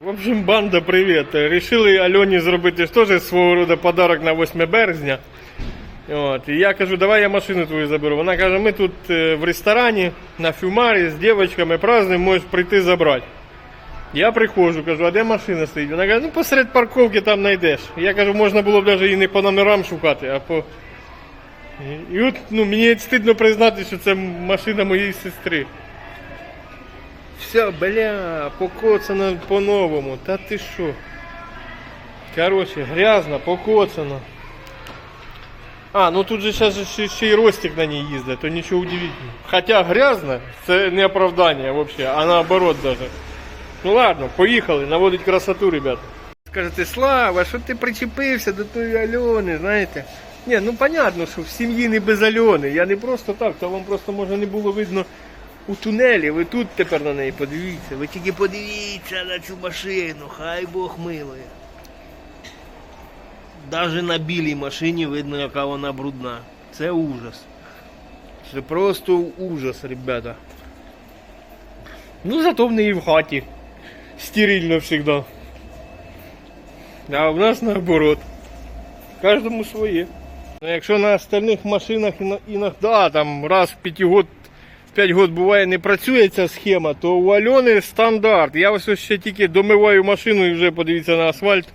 В общем, банда, привіт. Рішили Альоні зробити теж свого роду подарок на 8 березня. От. І я кажу, давай я машину твою заберу. Вона каже, ми тут е, в ресторані на фюмарі з дівчатками празднуємо, можеш прийти забрати. Я приходжу, кажу, а де машина стоїть? Вона каже, ну посеред парковки там знайдеш. Я кажу, можна було б навіть її не по номерам шукати, а по. І- І от ну, мені стидно признати, що це машина моєї сестри. Все, бля, покоцано по-новому. Та ти що? Короче, грязно, покоцано. А, ну тут же сейчас ще, й Ростик на ній їздить, то нічого удивительного. Хотя грязно, це не оправдання вообще, а наоборот даже. Ну ладно, поїхали, наводить красоту, ребят. Скажете, Слава, що ти причепився до тої Альони, знаєте? Ні, ну понятно, що в сім'ї не без Альони. Я не просто так, то вам просто може не було видно у тунелі. Ви тут тепер на неї подивіться. Ви тільки подивіться на цю машину, хай Бог милує. Даже на білій машині видно, яка вона брудна. Це ужас. Це просто ужас, ребята. Ну зато в неї в хаті. Стерильно завжди. А в нас наоборот. Кожному своє. Ну, якщо на остальних машинах іно- іноді там раз в 5 год, в 5 год буває не працює ця схема, то у Альони стандарт. Я ось ще тільки домиваю машину і вже подивіться на асфальт,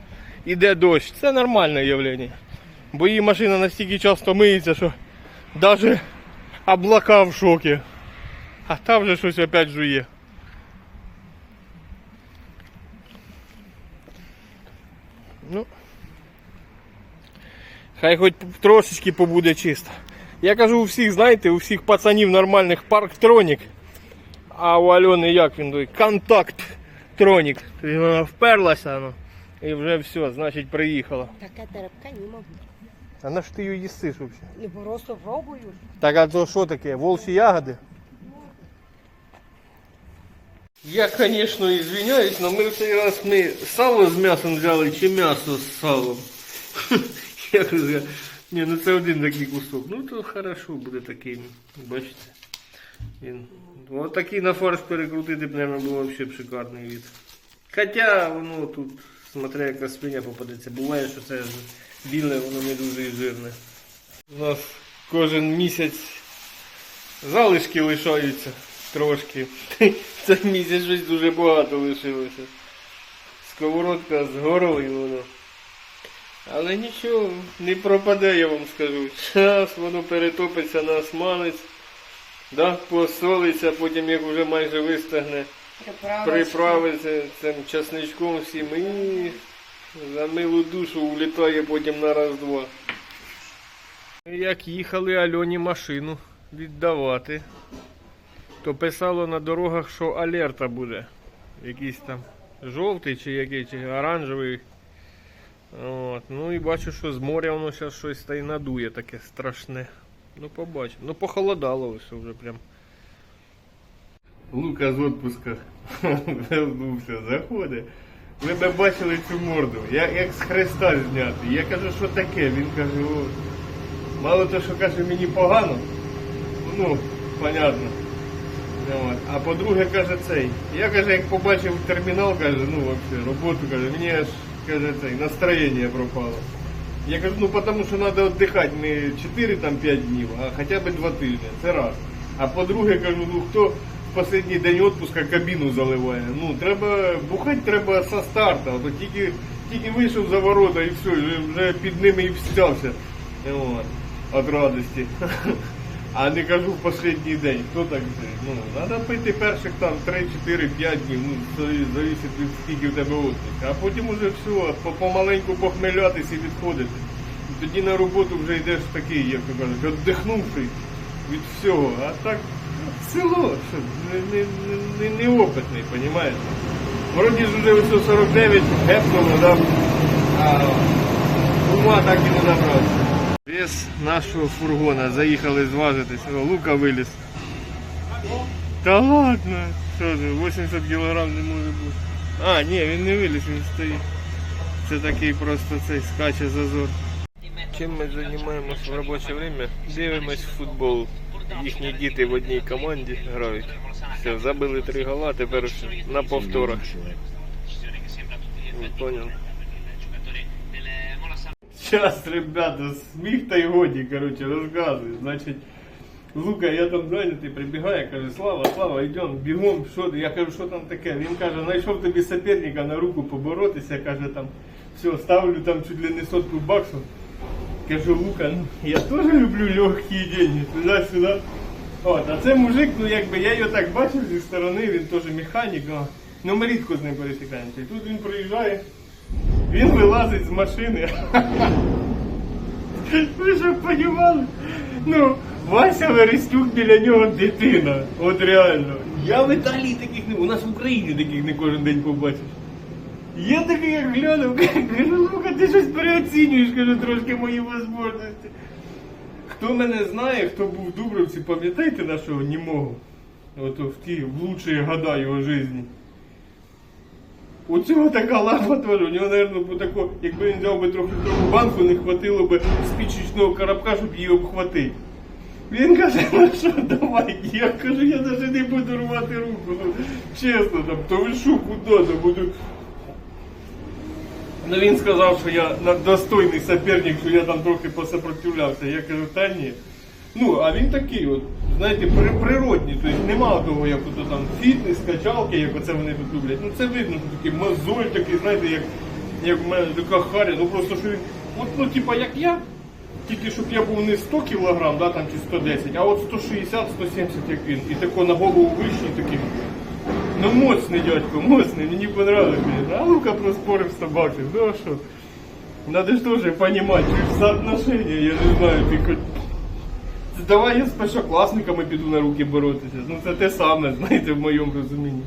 іде дощ. Це нормальне явлення. Бо її машина настільки часто миється, що навіть облака в шокі. А там вже щось опять жує. Ну, хай хоч трошечки побуде чисто. Я кажу у всіх, знаєте, у всіх пацанів нормальних парктронік. А у Альони як він той? Контакт тронік. Тобто Вона вперлася, ну, і вже все, значить приїхала. Така терапка не можу. А на що ти її їсиш взагалі? Не просто пробую. Так, а то що таке? Волчі ягоди? Я, звісно, извиняюсь, але ми в цей раз ми сало з м'ясом взяли чи м'ясо з салом. Я кажу, ні, ну це один такий кусок. Ну то хорошо буде такий, бачите. Він. Ось такий на фарш перекрутити, б, мабуть, було взагалі шикарний від. Хоча воно тут, смотря яка свиня попадеться, буває, що це біле, воно не дуже і жирне. У нас кожен місяць залишки лишаються трошки. Цей місяць щось дуже багато лишилося. Сковородка згорла і воно. Але нічого, не пропаде, я вам скажу. Зараз воно перетопиться на смалець, да, посолиться, потім як вже майже вистигне, приправиться цим часничком всім і за милу душу улітає потім на раз-два. Як їхали Альоні машину віддавати, то писало на дорогах, що алерта буде. Якийсь там жовтий чи який, чи оранжевий. От. Ну і бачу, що з моря воно зараз щось та й надує таке страшне. Ну побачимо. Ну похолодало ось вже прям. Лука з отпуска вернувся, заходить. Ви б бачили цю морду, я, як з хреста знятий. Я кажу, що таке? Він каже, о, Мало того, що каже, мені погано, ну, понятно. А по-друге, каже, цей. Я каже, як побачив термінал, каже, ну вообще, роботу, каже, мені аж каже, цей, настроєння пропало. Я кажу, ну тому що треба віддихати не 4 там 5 днів, а хоча б 2 тижні. Це раз. А по-друге, кажу, ну хто в останній день відпуска кабіну заливає? Ну, треба бухати треба со старта. То тільки, тільки вийшов за ворота і все, вже, під ними і встявся. От, от радості. А не кажу в останній день. Хто так же? Ну, треба пити перших там 3, 4, 5 днів, ну, залежить від скільки в тебе отпуск. А потім уже все, помаленьку похмелятись і відходити. І тоді на роботу вже йдеш такий, як то кажуть, віддихнувший від всього. А так село, що не, не, не, не, неопитний, розумієте? Вроді ж вже ось 49 гепнуло, да? а ума так і не набрався. Вес нашого фургона. Заїхали зважитись. О, Лука виліз. Та ладно. Що ж, 80 кг не може бути. А, ні, він не виліз, він стоїть. Це такий просто цей скаче зазор. Чим ми займаємося в робоче время? Дивимось футбол. Їхні діти в одній команді грають. Все, забили три гола, тепер на повторах. понял. Сейчас, ребята, сміх та й годі, короче, розказую. Значить, Лука, я там зайнятий, прибігає, каже, Слава, Слава, йдемо, бігом, що ти? Я кажу, що там таке? Він каже, знайшов тобі соперника на руку поборотися, каже там, все, ставлю там чуть ли не сотку баксів. Кажу, Лука, ну я теж люблю легкі деньги, туди-сюди. От, а це мужик, ну якби я його так бачив зі сторони, він теж механік, ну ми рідко з ним пересікаємося. І тут він приїжджає, він вилазить з машини. Ви ж розуміли? Ну, Вася Верестюк біля нього дитина. От реально. Я в Італії таких не. У нас в Україні таких не кожен день побачиш. Я такий як глянув, кажу, Лука, ти щось переоцінюєш, кажу, трошки мої можливості. Хто мене знає, хто був в Дубровці, пам'ятаєте нашого німого? От в ті в лучші года його житті. У цього така лапа теж, у нього, мабуть, тако, якби він взяв би трьохлітрову банку, не хватило би спічечного коробка, щоб її обхватити. Він каже, ну що, давай, я кажу, я навіть не буду рвати руку. Чесно, там, то ви що, куди, то буду. Ну він сказав, що я достойний соперник, що я там трохи посопротивлявся. Я кажу, та ні. Ну, а він такий, от, знаєте, при- природній, тобто нема того, як ото там фітнес, качалки, як оце вони тут люблять. Ну це видно, що такий мозоль такий, знаєте, як, як в мене така харя, ну просто що він, от, ну, типа, як я, тільки щоб я був не 100 кілограм, да, там, чи 110, а от 160-170, як він. І тако на голову вищий такий. Ну моцний дядько, моцний, мені понравилось. А Лука проспорив 100 баксів, ну а що? Надо ж тоже понимать, соотношение, я не знаю, ти хоч... Давай я з першокласниками піду на руки боротися. Ну це те саме, знаєте, в моєму розумінні.